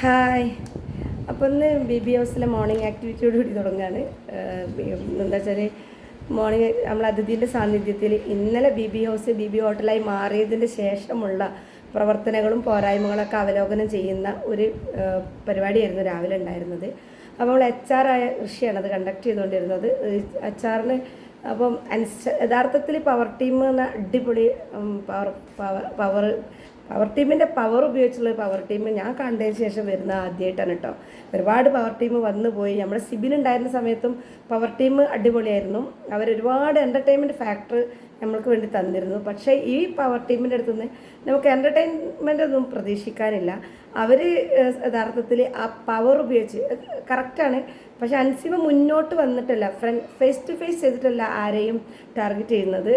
Hi. അപ്പോൾ ഇന്ന് B B ഹൗസിലെ മോർണിംഗ് ആക്ടിവിറ്റിയോട് കൂടി തുടങ്ങുകയാണ് എന്താ വെച്ചാൽ മോർണിംഗ് നമ്മൾ അതിഥിന്റെ സാന്നിധ്യത്തിൽ ഇന്നലെ B B house B B ഹോട്ടലായി മാറിയതിന്റെ ശേഷമുള്ള പ്രവർത്തനങ്ങളും പോരായ്മകളൊക്കെ അവലോകനം ചെയ്യുന്ന ഒരു പരിപാടിയായിരുന്നു രാവിലെ ഉണ്ടായിരുന്നത്. അപ്പോൾ നമ്മൾ എച്ച് ആർ ആയ ഋഷിയാണ് അത് കണ്ടക്ട് ചെയ്തുകൊണ്ടിരുന്നത്. എച്ച് ആറിന് അപ്പം യഥാർത്ഥത്തിൽ പവർ ടീം എന്ന അടിപൊളി പവർ പവർ പവർ പവർ ടീമിന്റെ പവർ ഉപയോഗിച്ചുള്ള പവർ ടീം ഞാൻ കണ്ടതിന് ശേഷം വരുന്ന ആദ്യമായിട്ടാണ് കേട്ടോ ഒരുപാട് പവർ ടീം വന്നു പോയി. നമ്മുടെ സിബിൻ ഉണ്ടായിരുന്ന സമയത്തും പവർ ടീം അടിപൊളിയായിരുന്നു. അവർ ഒരുപാട് എന്റർടൈൻമെന്റ് ഫാക്ടർ നമ്മൾക്ക് വേണ്ടി തന്നിരുന്നു. പക്ഷേ ഈ പവർ ടീമിന്റെ അടുത്ത് നിന്ന് നമുക്ക് എന്റർടൈൻമെന്റ് ഒന്നും പ്രതീക്ഷിക്കാനില്ല. അവർ യഥാർത്ഥത്തിൽ ആ പവർ ഉപയോഗിച്ച് കറക്റ്റാണ് പക്ഷെ അൻസിബ മുന്നോട്ട് വന്നിട്ടല്ല ഫ്രണ്ട് ഫേസ് ടു ഫേസ് ചെയ്തിട്ടല്ല ആരെയും ടാർഗറ്റ് ചെയ്യുന്നത്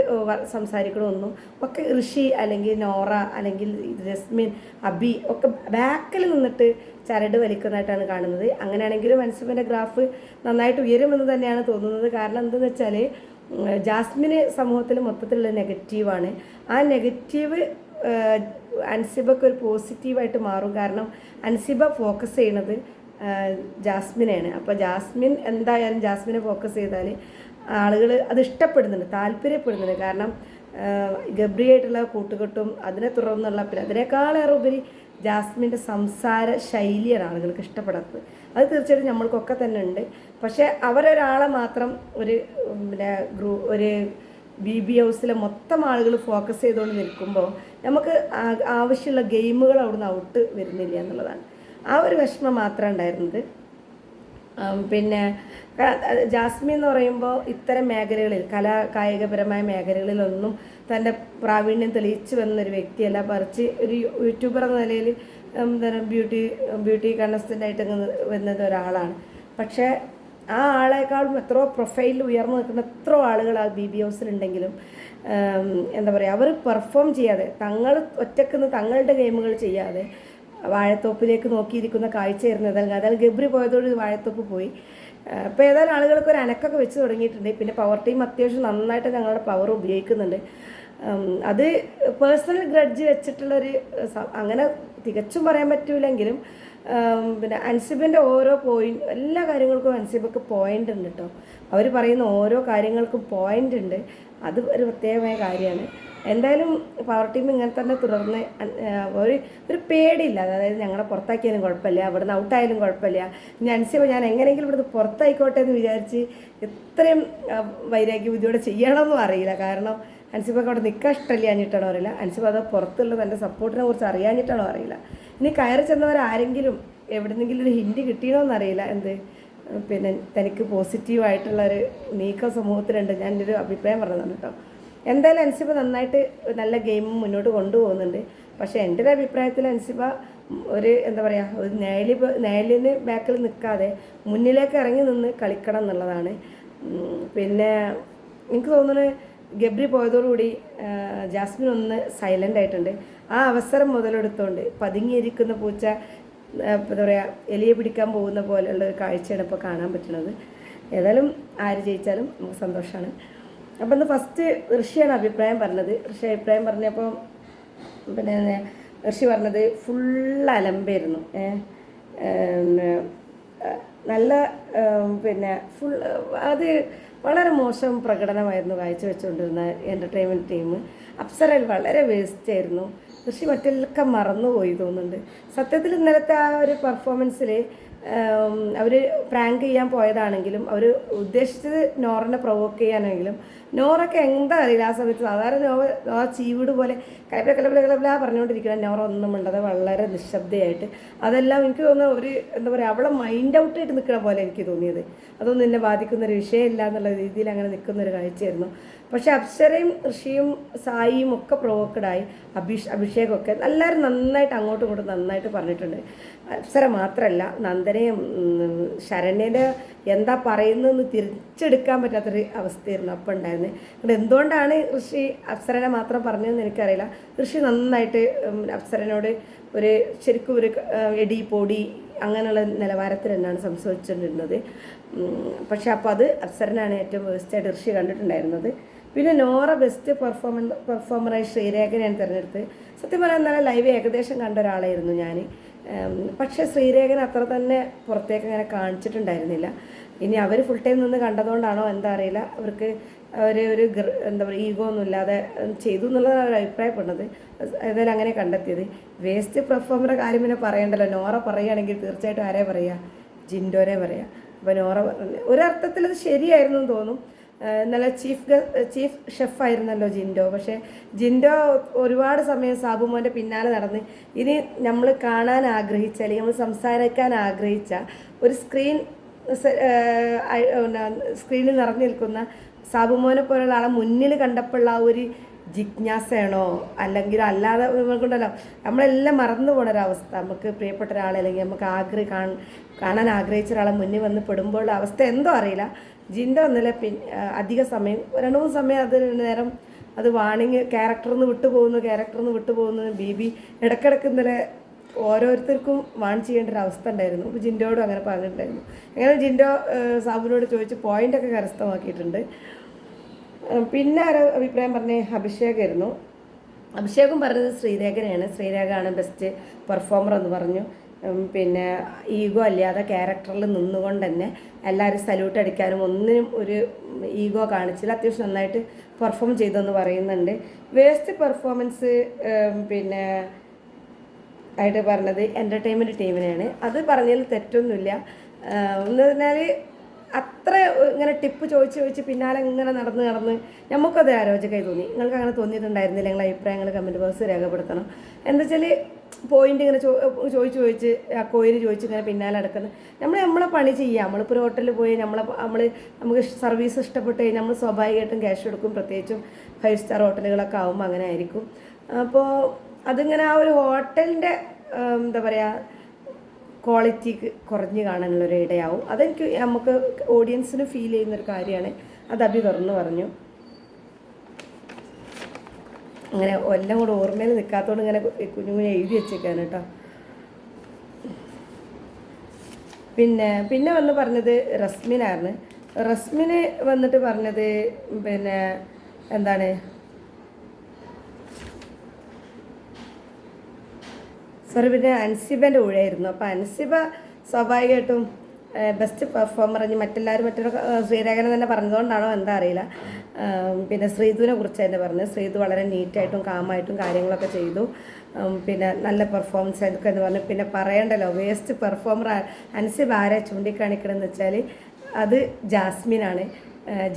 സംസാരിക്കണമൊന്നും. ഒക്കെ ഋഷി അല്ലെങ്കിൽ നോറ അല്ലെങ്കിൽ ജസ്മിൻ അബി ഒക്കെ ബാക്കിൽ നിന്നിട്ട് ചരട് വലിക്കുന്നതായിട്ടാണ് കാണുന്നത്. അങ്ങനെയാണെങ്കിലും അൻസിബിന്റെ ഗ്രാഫ് നന്നായിട്ട് ഉയരുമെന്ന് തന്നെയാണ് തോന്നുന്നത്. കാരണം എന്തെന്ന് വെച്ചാൽ ജാസ്മിന് സമൂഹത്തിൽ മൊത്തത്തിലുള്ള നെഗറ്റീവാണ് ആ നെഗറ്റീവ് അൻസിബക്ക് ഒരു പോസിറ്റീവായിട്ട് മാറും. കാരണം അൻസിബ ഫോക്കസ് ചെയ്യണത് ജാസ്മിനെയാണ് അപ്പോൾ ജാസ്മിൻ എന്തായാലും ജാസ്മിനെ ഫോക്കസ് ചെയ്താൽ ആളുകൾ അത് ഇഷ്ടപ്പെടുന്നുണ്ട് താല്പര്യപ്പെടുന്നുണ്ട്. കാരണം ഗബ്രിയായിട്ടുള്ള കൂട്ടുകെട്ടും അതിനെ തുടർന്നുള്ള പിന്നെ അതിനേക്കാളേറെ ഉപരി ജാസ്മിന്റെ സംസാര ശൈലിയാണ് ആളുകൾക്ക് ഇഷ്ടപ്പെടാത്തത്. അത് തീർച്ചയായിട്ടും നമ്മൾക്കൊക്കെ തന്നെ ഉണ്ട്. പക്ഷേ അവരൊരാളെ മാത്രം ഒരു പിന്നെ ഗ്രൂ ഒരു ബി ബി ഹൗസിലെ മൊത്തം ആളുകൾ ഫോക്കസ് ചെയ്തുകൊണ്ട് നിൽക്കുമ്പോൾ നമുക്ക് ആവശ്യമുള്ള ഗെയിമുകൾ അവിടുന്ന് ഔട്ട് വരുന്നില്ല എന്നുള്ളതാണ്. ആ ഒരു വിഷമം മാത്രമേ ഉണ്ടായിരുന്നത്. പിന്നെ ജാസ്മി എന്ന് പറയുമ്പോൾ ഇത്തരം മേഖലകളിൽ കലാ കായികപരമായ മേഖലകളിലൊന്നും തന്റെ പ്രാവീണ്യം തെളിയിച്ചു വന്നൊരു വ്യക്തിയല്ല. പറിച്ച് ഒരു യൂട്യൂബർ എന്ന നിലയിൽ എന്താണ് ബ്യൂട്ടി ബ്യൂട്ടി കണ്ടസ്റ്റന്റായിട്ട് വരുന്നത് ഒരാളാണ്. പക്ഷേ ആ ആളെക്കാളും എത്രയോ പ്രൊഫൈലിൽ ഉയർന്നു നിൽക്കുന്ന എത്രയോ ആളുകൾ ആ ബി ബി ഹൗസിലുണ്ടെങ്കിലും എന്താ പറയുക അവർ പെർഫോം ചെയ്യാതെ തങ്ങൾ ഒറ്റക്കുന്ന് തങ്ങളുടെ ഗെയിമുകൾ ചെയ്യാതെ വാഴത്തോപ്പിലേക്ക് നോക്കിയിരിക്കുന്ന കാഴ്ചയായിരുന്നു അതല്ല അതായത് ഗബ്രി പോയതോട് വാഴത്തോപ്പ് പോയി. അപ്പോൾ ഏതായാലും ആളുകൾക്ക് ഒരു അനക്കൊക്കെ വെച്ച് തുടങ്ങിയിട്ടുണ്ട്. പിന്നെ പവർ ടീം അത്യാവശ്യം നന്നായിട്ട് ഞങ്ങളുടെ പവർ ഉപയോഗിക്കുന്നുണ്ട്. അത് പേഴ്സണൽ ഗ്രഡ്ജ് വെച്ചിട്ടുള്ളൊരു അങ്ങനെ തികച്ചും പറയാൻ പറ്റൂലെങ്കിലും പിന്നെ അൻസിബിന്റെ ഓരോ പോയിന്റ് എല്ലാ കാര്യങ്ങൾക്കും അൻസിബക്ക് പോയിന്റ് ഉണ്ട് കേട്ടോ അവർ പറയുന്ന ഓരോ കാര്യങ്ങൾക്കും പോയിന്റ് ഉണ്ട്. അത് ഒരു പ്രത്യേകമായ കാര്യമാണ്. എന്തായാലും പവർ ടീം ഇങ്ങനെ തന്നെ തുടർന്ന് ഒരു ഒരു പേടിയില്ല. അതായത് ഞങ്ങളെ പുറത്താക്കിയാലും കുഴപ്പമില്ല ഇവിടുന്ന് ഔട്ടായാലും കുഴപ്പമില്ല. ഇനി അനുസരിച്ച് ഞാൻ എങ്ങനെയെങ്കിലും ഇവിടുന്ന് പുറത്തായിക്കോട്ടെ എന്ന് വിചാരിച്ച് ഇത്രയും വൈരാഗ്യ ബുദ്ധിയോടെ ചെയ്യണമെന്നും അറിയില്ല. കാരണം അൻസിബക്ക് അവിടെ നിൽക്കാൻ ഇഷ്ടമില്ലാഞ്ഞിട്ടാണോ അറിയില്ല. അൻസിബ അത് പുറത്തുള്ള തന്റെ സപ്പോർട്ടിനെ കുറിച്ച് അറിയാഞ്ഞിട്ടാണോ അറിയില്ല. ഇനി കയറി ചെന്നവരാരെങ്കിലും എവിടെന്നെങ്കിലും ഒരു ഹിൻഡ് കിട്ടിയണോന്ന് അറിയില്ല. എന്ത്? പിന്നെ തനിക്ക് പോസിറ്റീവായിട്ടുള്ളൊരു നീക്കം സമൂഹത്തിലുണ്ട്. ഞാൻ എന്റെ ഒരു അഭിപ്രായം പറഞ്ഞതാണ് കേട്ടോ. എന്തായാലും അൻസിബ നന്നായിട്ട് നല്ല ഗെയിം മുന്നോട്ട് കൊണ്ടുപോകുന്നുണ്ട്. പക്ഷേ എന്റെ ഒരു അഭിപ്രായത്തിൽ അൻസിബ ഒരു എന്താ പറയുക ഒരു നേലി നേലിന് ബാക്കിൽ നിൽക്കാതെ മുന്നിലേക്ക് ഇറങ്ങി നിന്ന് കളിക്കണം എന്നുള്ളതാണ്. പിന്നെ എനിക്ക് തോന്നുന്നത് ഗബ്രി പോയതോടുകൂടി ജാസ്മിൻ ഒന്ന് സൈലന്റ് ആയിട്ടുണ്ട്. ആ അവസരം മുതലെടുത്തുകൊണ്ട് പതുങ്ങിയിരിക്കുന്ന പൂച്ച എന്താ പറയുക എലിയെ പിടിക്കാൻ പോകുന്ന പോലെയുള്ള ഒരു കാഴ്ചയാണ് ഇപ്പോൾ കാണാൻ പറ്റുന്നത്. ഏതായാലും ആര് ജയിച്ചാലും നമുക്ക് സന്തോഷമാണ് അപ്പം ഇന്ന് ഫസ്റ്റ് ഋഷിയാണ് അഭിപ്രായം പറഞ്ഞത്. ഋഷി അഭിപ്രായം പറഞ്ഞപ്പോൾ പിന്നെ ഋഷി പറഞ്ഞത് ഫുൾ അലമ്പായിരുന്നു. നല്ല പിന്നെ ഫുൾ അത് വളരെ മോശം പ്രകടനമായിരുന്നു കാഴ്ചവെച്ചുകൊണ്ടിരുന്ന എന്റർടൈൻമെന്റ് ടീം അപ്സര വളരെ വേസ്റ്റ് ആയിരുന്നു. ഋഷി മറ്റെല്ലാം മറന്നുപോയി തോന്നുന്നുണ്ട്. സത്യത്തിൽ ഇന്നലത്തെ ആ ഒരു പെർഫോമൻസിൽ അവർ പ്രാങ്ക് ചെയ്യാൻ പോയതാണെങ്കിലും അവർ ഉദ്ദേശിച്ചത് നോറിനെ പ്രൊവോക്ക് ചെയ്യാനാണെങ്കിലും നോറൊക്കെ എന്താ അറിയില്ല ആ സമയത്ത്. സാധാരണ നോവ നോറ ചീവിട് പോലെ കലപ്പില കലപ്പില കലപ്പില പറഞ്ഞുകൊണ്ടിരിക്കണം നോറ ഒന്നും മിണ്ടാതെ വളരെ നിശബ്ദയായിട്ട്. അതെല്ലാം എനിക്ക് തോന്നുന്നു ഒരു എന്താ പറയുക അവളെ മൈൻഡ് ഔട്ട് ആയിട്ട് നിൽക്കണ പോലെ എനിക്ക് തോന്നിയത്. അതൊന്നും എന്നെ ബാധിക്കുന്ന ഒരു വിഷയമില്ല എന്നുള്ള രീതിയിൽ അങ്ങനെ നിൽക്കുന്നൊരു കാഴ്ചയായിരുന്നു. പക്ഷെ അപ്സരയും ഋഷിയും സായിയും ഒക്കെ പ്രൊവോക്കഡായി അഭിഷ് അഭിഷേകമൊക്കെ എല്ലാവരും നന്നായിട്ട് അങ്ങോട്ടും ഇങ്ങോട്ടും നന്നായിട്ട് പറഞ്ഞിട്ടുണ്ട്. അപ്സര മാത്രമല്ല നന്ദനയും ശരണ്യന്റെ എന്താ പറയുന്നതെന്ന് തിരിച്ചെടുക്കാൻ പറ്റാത്തൊരു അവസ്ഥയായിരുന്നു അപ്പം ഉണ്ടായിരുന്നത് അതുകൊണ്ട് എന്തുകൊണ്ടാണ് ഋഷി അപ്സരനെ മാത്രം പറഞ്ഞതെന്ന് എനിക്കറിയില്ല. ഋഷി നന്നായിട്ട് അപ്സരനോട് ഒരു ശരിക്കും ഒരു എടി പൊടി അങ്ങനെയുള്ള നിലവാരത്തിൽ തന്നെയാണ് സംസാരിച്ചുകൊണ്ടിരുന്നത്. പക്ഷെ അപ്പോൾ അത് അപ്സരനാണ് ഏറ്റവും വേസ്റ്റായിട്ട് ഋഷി കണ്ടിട്ടുണ്ടായിരുന്നത്. പിന്നെ നോറ ബെസ്റ്റ് പെർഫോമൻ പെർഫോമറായി ശ്രീരേഖനെയാണ് തിരഞ്ഞെടുത്ത് സത്യം പറയാൻ നല്ല ലൈവ് ഏകദേശം കണ്ട ഒരാളായിരുന്നു ഞാൻ പക്ഷേ ശ്രീരേഖൻ അത്ര തന്നെ പുറത്തേക്ക് അങ്ങനെ കാണിച്ചിട്ടുണ്ടായിരുന്നില്ല. ഇനി അവർ ഫുൾ ടൈം നിന്ന് കണ്ടതുകൊണ്ടാണോ എന്താ അറിയില്ല. അവർക്ക് അവർ ഒരു എന്താ പറയുക ഈഗോ ഒന്നും ഇല്ലാതെ ചെയ്തു എന്നുള്ളതാണ് അവർ അഭിപ്രായപ്പെടുന്നത്. ഏതായാലും അങ്ങനെ കണ്ടെത്തിയത്. വേസ്റ്റ് പെർഫോമറുടെ കാര്യം പിന്നെ പറയണ്ടല്ലോ. നോറ പറയുകയാണെങ്കിൽ തീർച്ചയായിട്ടും ആരെ പറയുക ജിൻഡോനെ പറയുക അപ്പോൾ നോറ ഒരർത്ഥത്തിൽ അത് ശരിയായിരുന്നു എന്ന് തോന്നും. നല്ല ചീഫ് ചീഫ് ഷെഫായിരുന്നല്ലോ ജിൻഡോ. പക്ഷേ ജിൻഡോ ഒരുപാട് സമയം സാബുമോന്റെ പിന്നാലെ നടന്ന് ഇനി നമ്മൾ കാണാൻ ആഗ്രഹിച്ച അല്ലെങ്കിൽ നമ്മൾ സംസാരിക്കാൻ ആഗ്രഹിച്ച ഒരു സ്ക്രീൻ സ്ക്രീനിൽ നിറഞ്ഞു നിൽക്കുന്ന സാബുമോനെ പോലുള്ള ആളെ മുന്നിൽ കണ്ടപ്പോഴുള്ള ആ ഒരു ജിജ്ഞാസയാണോ? അല്ലെങ്കിൽ അല്ലാതെ നമുക്കുണ്ടല്ലോ നമ്മളെല്ലാം മറന്നു പോണ ഒരവസ്ഥ നമുക്ക് പ്രിയപ്പെട്ട ഒരാളെ അല്ലെങ്കിൽ നമുക്ക് ആഗ്രഹം കാണാൻ ആഗ്രഹിച്ച ഒരാളെ മുന്നിൽ വന്ന് പെടുമ്പോഴുള്ള അവസ്ഥ എന്തോ അറിയില്ല. ജിന്റെ ഒന്നല്ല പിൻ അധിക സമയം രണ്ട് മൂന്ന് സമയം അത് നേരം അത് വാണിങ് ക്യാരക്ടറിൽ നിന്ന് വിട്ടുപോകുന്നു ക്യാരക്ടറിൽ നിന്ന് വിട്ടുപോകുന്നു. ബി ബി ഇടയ്ക്കിടയ്ക്ക് ഇന്നലെ ഓരോരുത്തർക്കും വാൺ ചെയ്യേണ്ട ഒരു അവസ്ഥ ഉണ്ടായിരുന്നു. അപ്പോൾ ജിൻഡോടും അങ്ങനെ പറഞ്ഞിട്ടുണ്ടായിരുന്നു. അങ്ങനെ ജിൻഡോ സാബുനോട് ചോദിച്ച് പോയിന്റൊക്കെ കരസ്ഥമാക്കിയിട്ടുണ്ട്. പിന്നെ ഒരു അഭിപ്രായം പറഞ്ഞ് അഭിഷേകായിരുന്നു അഭിഷേകും പറഞ്ഞത് ശ്രീരേഖനെയാണ്. ശ്രീരേഖയാണ് ബെസ്റ്റ് പെർഫോമർ എന്ന് പറഞ്ഞു. പിന്നെ ഈഗോ അല്ലാതെ ക്യാരക്ടറിൽ നിന്നുകൊണ്ട് തന്നെ എല്ലാവരും സല്യൂട്ട് അടിക്കാനും ഒന്നിനും ഒരു ഈഗോ കാണിച്ചില്ല. അത്യാവശ്യം നന്നായിട്ട് പെർഫോം ചെയ്തെന്ന് പറയുന്നുണ്ട്. വേസ്റ്റ് പെർഫോമൻസ് പിന്നെ ആയിട്ട് പറഞ്ഞത് എന്റർടൈൻമെന്റ് ടീമിനെയാണ് അത് പറഞ്ഞതിൽ തെറ്റൊന്നുമില്ല. എന്ന് പറഞ്ഞാൽ അത്ര ഇങ്ങനെ ടിപ്പ് ചോദിച്ച് ചോദിച്ച് പിന്നാലെ ഇങ്ങനെ നടന്ന് നടന്ന് നമുക്കത് ആരോചകമായി തോന്നി. നിങ്ങൾക്ക് അങ്ങനെ തോന്നിയിട്ടുണ്ടായിരുന്നില്ല? നിങ്ങളെ അഭിപ്രായങ്ങൾ കമന്റ് ബോക്സ് രേഖപ്പെടുത്തണം. എന്താ വെച്ചാൽ പോയിന്റ് ഇങ്ങനെ ചോദിച്ച് ചോദിച്ച് ആ കോയിന് ചോദിച്ച് ഇങ്ങനെ പിന്നാലെ നടക്കുന്നത് നമ്മൾ നമ്മളെ പണി ചെയ്യാം. നമ്മളിപ്പോൾ ഒരു ഹോട്ടലിൽ പോയി നമ്മളെ നമ്മൾ നമുക്ക് സർവീസ് ഇഷ്ടപ്പെട്ട് കഴിഞ്ഞാൽ നമ്മൾ സ്വാഭാവികമായിട്ടും ക്യാഷ് എടുക്കും പ്രത്യേകിച്ചും ഫൈവ് സ്റ്റാർ ഹോട്ടലുകളൊക്കെ ആകുമ്പോൾ അങ്ങനെ ആയിരിക്കും. അപ്പോൾ അതിങ്ങനെ ആ ഒരു ഹോട്ടലിന്റെ എന്താ പറയുക ക്വാളിറ്റിക്ക് കുറഞ്ഞ് കാണാനുള്ളൊരു ഇടയാവും. അതെനിക്ക് നമുക്ക് ഓഡിയൻസിന് ഫീൽ ചെയ്യുന്നൊരു കാര്യമാണ്. അത് അഭി തുറന്നു പറഞ്ഞു. അങ്ങനെ എല്ലാം കൂടെ ഓർമ്മയിൽ നിൽക്കാത്തതുകൊണ്ട് ഇങ്ങനെ കുഞ്ഞു കുഞ്ഞു എഴുതി വെച്ചേക്കാൻ കേട്ടോ. പിന്നെ പിന്നെ വന്ന് പറഞ്ഞത് റസ്മിനായിരുന്നു. റസ്മിന് വന്നിട്ട് പറഞ്ഞത് പിന്നെ എന്താണ്? സോറി പിന്നെ അൻസിബന്റെ ഊഴായിരുന്നു അപ്പോൾ അൻസിബ സ്വാഭാവികമായിട്ടും ബെസ്റ്റ് പെർഫോമർ ഇനി മറ്റെല്ലാവരും മറ്റൊരു സ്വീരേഖനം തന്നെ പറഞ്ഞതുകൊണ്ടാണോ എന്താ അറിയില്ല. പിന്നെ ശ്രീധുവിനെ കുറിച്ച് തന്നെ പറഞ്ഞു. ശ്രീധു വളരെ നീറ്റായിട്ടും കാമായിട്ടും കാര്യങ്ങളൊക്കെ ചെയ്തു. പിന്നെ നല്ല പെർഫോമൻസ് ആയിരിക്കും എന്ന് പറഞ്ഞു. പിന്നെ പറയണ്ടല്ലോ വേസ്റ്റ് പെർഫോമർ അൻസിബ് ആരെ ചൂണ്ടിക്കാണിക്കണമെന്ന് വെച്ചാൽ അത് ജാസ്മിനാണ്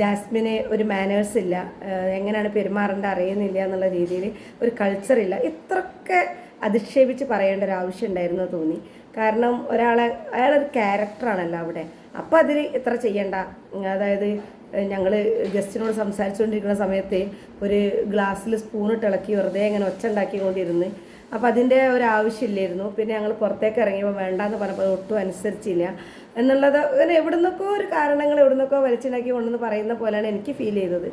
ജാസ്മിന് ഒരു മാനേഴ്സ് ഇല്ല. എങ്ങനെയാണ് പെരുമാറേണ്ടത് അറിയുന്നില്ല എന്നുള്ള രീതിയിൽ ഒരു കൾച്ചർ ഇല്ല. ഇത്രയൊക്കെ അധിക്ഷേപിച്ച് പറയേണ്ട ഒരു ആവശ്യം ഉണ്ടായിരുന്നു തോന്നി. കാരണം ഒരാളെ അയാളൊരു ക്യാരക്ടറാണല്ലോ അവിടെ. അപ്പോൾ അതിൽ ഇത്ര ചെയ്യണ്ട. അതായത് ഞങ്ങൾ ഗസ്റ്റിനോട് സംസാരിച്ചുകൊണ്ടിരിക്കുന്ന സമയത്ത് ഒരു ഗ്ലാസ്സിൽ സ്പൂണിട്ട് ഇളക്കി വെറുതെ ഇങ്ങനെ ഒച്ച ഉണ്ടാക്കിക്കൊണ്ടിരുന്ന്. അപ്പോൾ അതിന്റെ ഒരു ആവശ്യമില്ലായിരുന്നു. പിന്നെ ഞങ്ങൾ പുറത്തേക്ക് ഇറങ്ങിയപ്പോൾ വേണ്ടാന്ന് പറഞ്ഞപ്പോൾ ഒട്ടും അനുസരിച്ചില്ല. എന്നുള്ളത് അങ്ങനെ എവിടെ നിന്നൊക്കെ ഒരു കാരണങ്ങൾ എവിടെ നിന്നൊക്കെ വലിച്ചുണ്ടാക്കി കൊണ്ടെന്ന് പറയുന്ന പോലെയാണ് എനിക്ക് ഫീൽ ചെയ്തത്.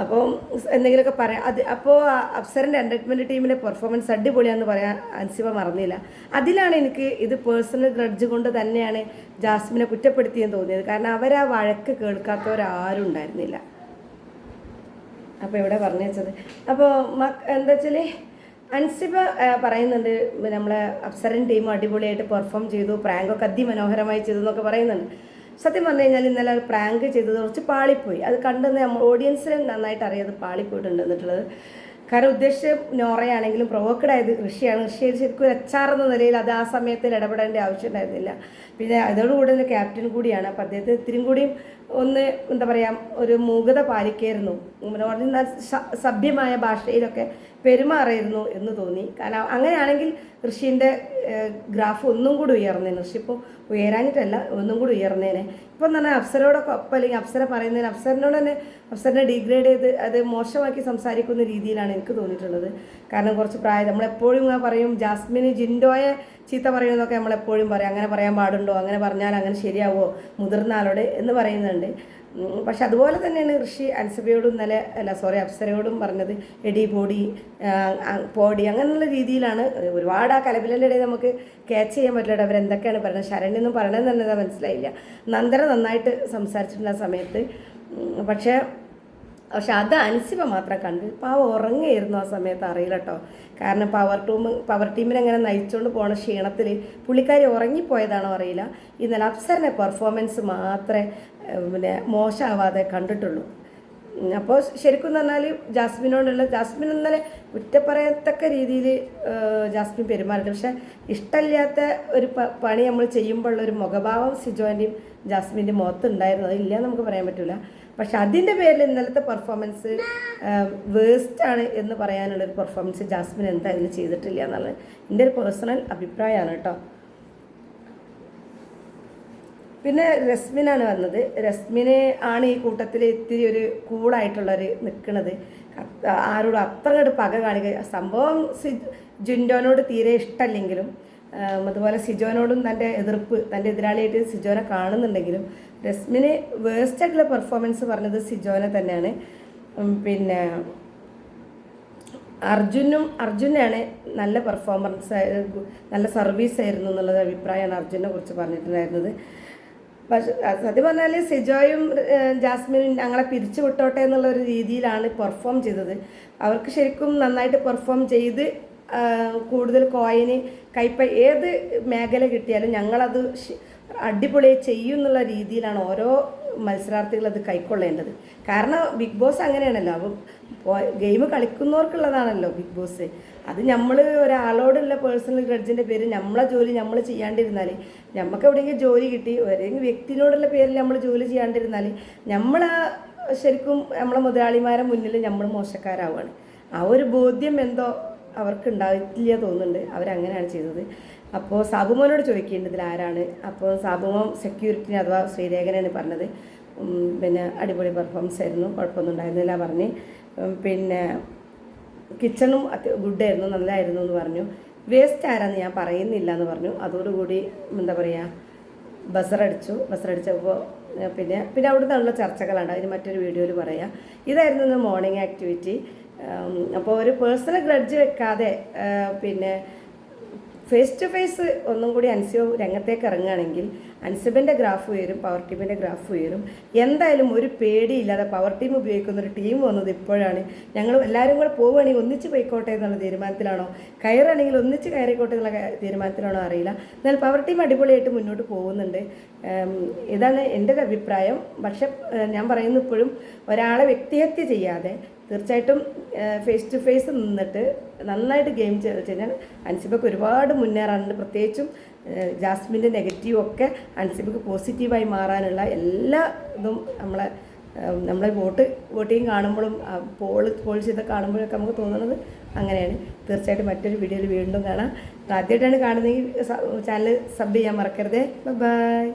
അപ്പോൾ എന്തെങ്കിലുമൊക്കെ പറയാം. അത് അപ്പോൾ അപ്സറിന്റെ എന്റർടൈൻമെന്റ് ടീമിന്റെ പെർഫോമൻസ് അടിപൊളിയാണെന്ന് പറയാൻ അൻസിബ മറന്നില്ല. അതിലാണ് എനിക്ക് ഇത് പേഴ്സണൽ ഗ്രഡ്ജ് കൊണ്ട് തന്നെയാണ് ജാസ്മിനെ കുറ്റപ്പെടുത്തിയെന്ന് തോന്നിയത്. കാരണം അവരാ വഴക്ക് കേൾക്കാത്തവരാരും ഉണ്ടായിരുന്നില്ല. അപ്പോൾ ഇവിടെ പറഞ്ഞു വെച്ചത്? അപ്പോൾ എന്താ വെച്ചാൽ അൻസിബ പറയുന്നുണ്ട് നമ്മളെ അപ്സരൻ ടീം അടിപൊളിയായിട്ട് പെർഫോം ചെയ്തു പ്രാങ്കൊക്കെ അതിമനോഹരമായി ചെയ്തു എന്നൊക്കെ പറയുന്നുണ്ട്. സത്യം പറഞ്ഞു കഴിഞ്ഞാൽ ഇന്നലെ പ്രാങ്ക് ചെയ്തത് കുറച്ച് പാളിപ്പോയി. അത് കണ്ടെന്ന് ഓഡിയൻസിന് നന്നായിട്ട് അറിയാതെ പാളിപ്പോയിട്ടുണ്ട് എന്നിട്ടുള്ളത്. കാരണം ഉദ്ദേശിച്ച നോറയാണെങ്കിലും പ്രൊവോക്കഡ് ആയത് കൃഷിയാണ് ഋഷി ശരിക്കും ഒരു അച്ചാർ എന്ന നിലയിൽ അത് ആ സമയത്തിൽ ഇടപെടേണ്ട ആവശ്യം ഉണ്ടായിരുന്നില്ല. പിന്നെ അതോടുകൂടി ക്യാപ്റ്റൻ കൂടിയാണ്. അപ്പോൾ അദ്ദേഹത്തിന് ഇത്തിരിയും കൂടിയും ഒന്ന് എന്താ പറയുക ഒരു മൂകത പാലിക്കായിരുന്നു. പറഞ്ഞ സഭ്യമായ ഭാഷയിലൊക്കെ പെരുമാറായിരുന്നു എന്ന് തോന്നി. കാരണം അങ്ങനെയാണെങ്കിൽ ഋഷീന്റെ ഗ്രാഫ് ഒന്നും കൂടി ഉയർന്നേനെ കൃഷി ഇപ്പോൾ ഉയരാഞ്ഞിട്ടല്ല ഒന്നും കൂടി ഉയർന്നേനെ. ഇപ്പം തന്നെ അപ്സരയോടൊക്കെ ഒപ്പം അല്ലെങ്കിൽ അപ്സര പറയുന്നതിന് അപ്സരനോട് തന്നെ അപ്സരനെ ഡിഗ്രേഡ് ചെയ്ത് അത് മോശമാക്കി സംസാരിക്കുന്ന രീതിയിലാണ് എനിക്ക് തോന്നിയിട്ടുള്ളത്. കാരണം കുറച്ച് പ്രായം നമ്മളെപ്പോഴും പറയും ജാസ്മിന് ജിൻഡോയെ ചീത്ത പറയുന്നതൊക്കെ നമ്മളെപ്പോഴും പറയും. അങ്ങനെ പറയാൻ പാടുണ്ടോ? അങ്ങനെ പറഞ്ഞാൽ അങ്ങനെ ശരിയാവോ? മുതിർന്ന ആളോട് എന്ന് പറയുന്നുണ്ട്. പക്ഷെ അതുപോലെ തന്നെയാണ് ഋഷി അൻസബയോടും ഇന്നലെ അല്ല സോറി അപ്സരയോടും പറഞ്ഞത് എടി പൊടി പോടി അങ്ങനെയുള്ള രീതിയിലാണ് ഒരുപാട് ആ കലപിലന്റെ ഇടയിൽ നമുക്ക് ക്യാച്ച് ചെയ്യാൻ പറ്റില്ല അവരെന്തൊക്കെയാണ് പറയുന്നത്? ശരണ്യൊന്നും പറയണമെന്ന് തന്നെ മനസ്സിലായില്ല. നന്ദന നന്നായിട്ട് സംസാരിച്ചിട്ടുള്ള സമയത്ത്. പക്ഷേ പക്ഷെ അത് അൻസിബ മാത്രം കണ്ടു. പാവ ഉറങ്ങിയിരുന്നു ആ സമയത്ത് അറിയില്ല കേട്ടോ. കാരണം പവർ ടൂം പവർ ടീമിനെ അങ്ങനെ നയിച്ചുകൊണ്ട് പോണ ക്ഷീണത്തിൽ പുള്ളിക്കാരി ഉറങ്ങിപ്പോയതാണോ അറിയില്ല. ഇന്നലെ അപ്സറിന്റെ പെർഫോമൻസ് മാത്രമേ പിന്നെ മോശമാവാതെ കണ്ടിട്ടുള്ളൂ. അപ്പോൾ ശരിക്കും എന്ന് പറഞ്ഞാൽ ജാസ്മിനോടുള്ള ജാസ്മിൻ ഇന്നലെ കുറ്റപ്പറയത്തക്ക രീതിയിൽ ജാസ്മിൻ പെരുമാറിയിട്ട് പക്ഷെ ഇഷ്ടമില്ലാത്ത ഒരു പണി നമ്മൾ ചെയ്യുമ്പോഴുള്ള ഒരു മുഖഭാവം സിജോന്റെയും ജാസ്മിന്റെ മുഖത്തുണ്ടായിരുന്നു അതില്ല നമുക്ക് പറയാൻ പറ്റില്ല പക്ഷെ അതിന്റെ പേരിൽ ഇന്നലത്തെ പെർഫോമൻസ് വേസ്റ്റ് ആണ് എന്ന് പറയാനുള്ള ഒരു പെർഫോമൻസ് ജാസ്മിൻ എന്തായാലും ചെയ്തിട്ടില്ല എന്നുള്ളത് എന്റെ ഒരു പേഴ്സണൽ അഭിപ്രായമാണ് കേട്ടോ. പിന്നെ രസ്മിനാണ് വന്നത്. രസ്മിന് ആണ് ഈ കൂട്ടത്തിൽ ഇത്തിരി ഒരു കൂളായിട്ടുള്ളൊരു നിൽക്കുന്നത് ആരോടും അത്ര അങ്ങോട്ട് പക കാണിക്കുക സംഭവം ജുൻഡോനോട് തീരെ ഇഷ്ടമല്ലെങ്കിലും അതുപോലെ സിജോനോടും തന്റെ എതിർപ്പ് തന്റെ എതിരാളിയായിട്ട് സിജോനെ കാണുന്നുണ്ടെങ്കിലും രസ്മിന് വേസ്റ്റ് ആയിട്ടുള്ള പെർഫോമൻസ് പറഞ്ഞത് സിജോനെ തന്നെയാണ്. പിന്നെ അർജുനും അർജുനാണ് നല്ല പെർഫോമൻസ് നല്ല സർവീസ് ആയിരുന്നു എന്നുള്ളത് അഭിപ്രായമാണ് അർജുനെ കുറിച്ച് പറഞ്ഞിട്ടുണ്ടായിരുന്നത്. പക്ഷെ സത്യം പറഞ്ഞാൽ സിജോയും ജാസ്മിനും ഞങ്ങളെ പിരിച്ചു വിട്ടോട്ടെ എന്നുള്ള ഒരു രീതിയിലാണ് പെർഫോം ചെയ്തത്. അവർക്ക് ശരിക്കും നന്നായിട്ട് പെർഫോം ചെയ്ത് കൂടുതൽ കോയിന് കൈപ്പ ഏത് മേഖല കിട്ടിയാലും ഞങ്ങളത് അടിപൊളി ചെയ്യും എന്നുള്ള രീതിയിലാണ് ഓരോ മത്സരാർത്ഥികൾ അത് കൈക്കൊള്ളേണ്ടത്. കാരണം ബിഗ് ബോസ് അങ്ങനെയാണല്ലോ. അപ്പം ഗെയിം കളിക്കുന്നവർക്കുള്ളതാണല്ലോ ബിഗ് ബോസ് അത് നമ്മൾ ഒരാളോടുള്ള പേഴ്സണൽ ഗ്രഡ്ജിന്റെ പേര് നമ്മളെ ജോലി നമ്മൾ ചെയ്യാണ്ടിരുന്നാൽ നമുക്ക് എവിടെയെങ്കിലും ജോലി കിട്ടി ഏതെങ്കിലും വ്യക്തിനോടുള്ള പേരിൽ നമ്മൾ ജോലി ചെയ്യാണ്ടിരുന്നാൽ നമ്മൾ ശരിക്കും നമ്മളെ മുതലാളിമാരെ മുന്നിൽ നമ്മൾ മോശക്കാരാവുകയാണ് ആ ഒരു ബോധ്യം എന്തോ അവർക്ക് ഉണ്ടായിട്ടില്ല തോന്നുന്നുണ്ട്. അവരങ്ങനെയാണ് ചെയ്തത്. അപ്പോൾ സാബുമോനോട് ചോദിക്കേണ്ടത് ഇതിൽ ആരാണ്? അപ്പോൾ സാബുമോൻ സെക്യൂരിറ്റിനെ അഥവാ ശ്രീരേഖനാണ് പറഞ്ഞത്. പിന്നെ അടിപൊളി പെർഫോമൻസ് ആയിരുന്നു. കുഴപ്പമൊന്നും ഉണ്ടായിരുന്നില്ല പറഞ്ഞ്. പിന്നെ കിച്ചണും ഗുഡായിരുന്നു നല്ലതായിരുന്നു എന്ന് പറഞ്ഞു. വേസ്റ്റ് ആരാന്ന് ഞാൻ പറയുന്നില്ല എന്ന് പറഞ്ഞു. അതോടുകൂടി എന്താ പറയുക ബസറടിച്ചു ബസറടിച്ചപ്പോൾ പിന്നെ പിന്നെ അവിടുത്തെ ഉള്ള ചർച്ചകളാണ്. അതിന് മറ്റൊരു വീഡിയോയിൽ പറയാം. ഇതായിരുന്നു മോർണിംഗ് ആക്ടിവിറ്റി അപ്പോൾ ഒരു പേഴ്സണൽ ഗ്രഡ്ജ് വെക്കാതെ പിന്നെ ഫേസ് ടു ഫേസ് ഒന്നും കൂടി അൻസിബ് രംഗത്തേക്ക് ഇറങ്ങുകയാണെങ്കിൽ അൻസിബിന്റെ ഗ്രാഫ് ഉയരും പവർ ടീമിന്റെ ഗ്രാഫ് ഉയരും. എന്തായാലും ഒരു പേടിയില്ലാതെ പവർ ടീം ഉപയോഗിക്കുന്ന ഒരു ടീം വന്നത് ഇപ്പോഴാണ്. ഞങ്ങൾ എല്ലാവരും കൂടെ പോവുകയാണെങ്കിൽ ഒന്നിച്ച് പോയിക്കോട്ടെ എന്നുള്ള തീരുമാനത്തിലാണോ? കയറുകയാണെങ്കിൽ ഒന്നിച്ച് കയറിക്കോട്ടെ എന്നുള്ള തീരുമാനത്തിലാണോ അറിയില്ല. എന്നാൽ പവർ ടീം അടിപൊളിയായിട്ട് മുന്നോട്ട് പോകുന്നുണ്ട്. ഇതാണ് എന്റെ ഒരു അഭിപ്രായം. പക്ഷെ ഞാൻ പറയുന്ന ഇപ്പോഴും ഒരാളെ വ്യക്തിഹത്യ ചെയ്യാതെ തീർച്ചയായിട്ടും ഫേസ് ടു ഫേസ് നിന്നിട്ട് നന്നായിട്ട് ഗെയിം ചെയ്ത് കഴിഞ്ഞാൽ അൻസിബക്ക് ഒരുപാട് മുന്നേറാനുണ്ട് പ്രത്യേകിച്ചും ജാസ്മിന്റെ നെഗറ്റീവ് ഒക്കെ അൻസിബക്ക് പോസിറ്റീവായി മാറാനുള്ള എല്ലാ ഇതും നമ്മളെ നമ്മളെ വോട്ട് വോട്ടിങ് കാണുമ്പോഴും പോൾ പോൾ ചെയ്ത് കാണുമ്പോഴൊക്കെ നമുക്ക് തോന്നുന്നത് അങ്ങനെയാണ്. തീർച്ചയായിട്ടും മറ്റൊരു വീഡിയോയിൽ വീണ്ടും കാണാം. ആദ്യമായിട്ടാണ് കാണുന്നതെങ്കിൽ ചാനൽ സബ് ചെയ്യാൻ മറക്കരുതേ. ബൈ